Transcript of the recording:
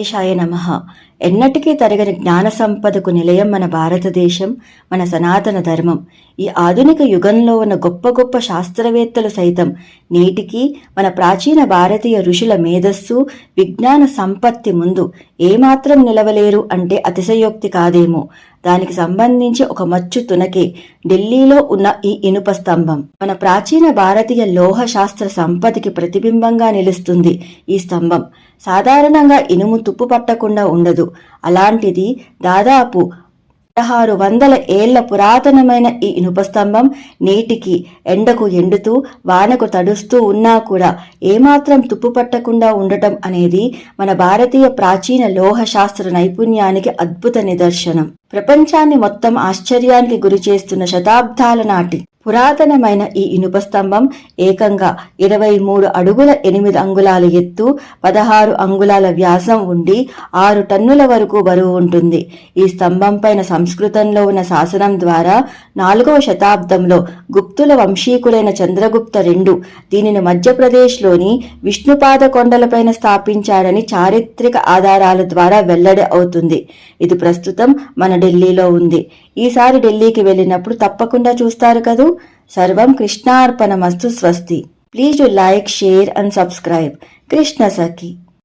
దేశాయ నమ. ఎన్నటికీ తరగని జ్ఞాన సంపదకు నిలయం మన భారతదేశం మన సనాతన ధర్మం. ఈ ఆధునిక యుగంలో ఉన్న గొప్ప గొప్ప శాస్త్రవేత్తలు సైతం నేటికి మన ప్రాచీన భారతీయ ఋషుల మేధస్సు విజ్ఞాన సంపత్తి ముందు ఏమాత్రం నిలవలేరు అంటే అతిశయోక్తి కాదేమో. దానికి సంబంధించి ఒక మచ్చు తునకే ఢిల్లీలో ఉన్న ఈ ఇనుప స్తంభం. మన ప్రాచీన భారతీయ లోహ శాస్త్ర సంపదకి ప్రతిబింబంగా నిలుస్తుంది ఈ స్తంభం. సాధారణంగా ఇనుము తుప్పు పట్టకుండా ఉండదు. అలాంటిది దాదాపు పదహారు వందల ఏళ్ళ పురాతనమైన ఈ ఇనుప స్తంభం నేటికి ఎండకు ఎండుతూ వానకు తడుస్తూ ఉన్నా కూడా ఏమాత్రం తుప్పు పట్టకుండా ఉండటం అనేది మన భారతీయ ప్రాచీన లోహ శాస్త్ర నైపుణ్యానికి అద్భుత నిదర్శనం. ప్రపంచాన్ని మొత్తం ఆశ్చర్యానికి గురి చేస్తున్న శతాబ్దాల నాటి పురాతనమైన ఈ ఇనుప స్తంభం ఏకంగా ఇరవై మూడు అడుగుల ఎనిమిది అంగుళాల ఎత్తు పదహారు అంగుళాల వ్యాసం ఉండి ఆరు టన్నుల వరకు బరువు ఉంటుంది. ఈ స్తంభం పైన సంస్కృతంలో ఉన్న శాసనం ద్వారా నాలుగవ శతాబ్దంలో గుప్తుల వంశీకులైన చంద్రగుప్త రెండు దీనిని మధ్యప్రదేశ్లోని విష్ణుపాద కొండలపైన స్థాపించాడని చారిత్రక ఆధారాల ద్వారా వెల్లడి అవుతుంది. ఇది ప్రస్తుతం మన ఢిల్లీలో ఉంది. ఈసారి ఢిల్లీకి వెళ్ళినప్పుడు తప్పకుండా చూస్తారు కదూ? सर्व कृष्णार्पणमस्तु स्वस्ति। Please do like share and subscribe Krishna Sakhi.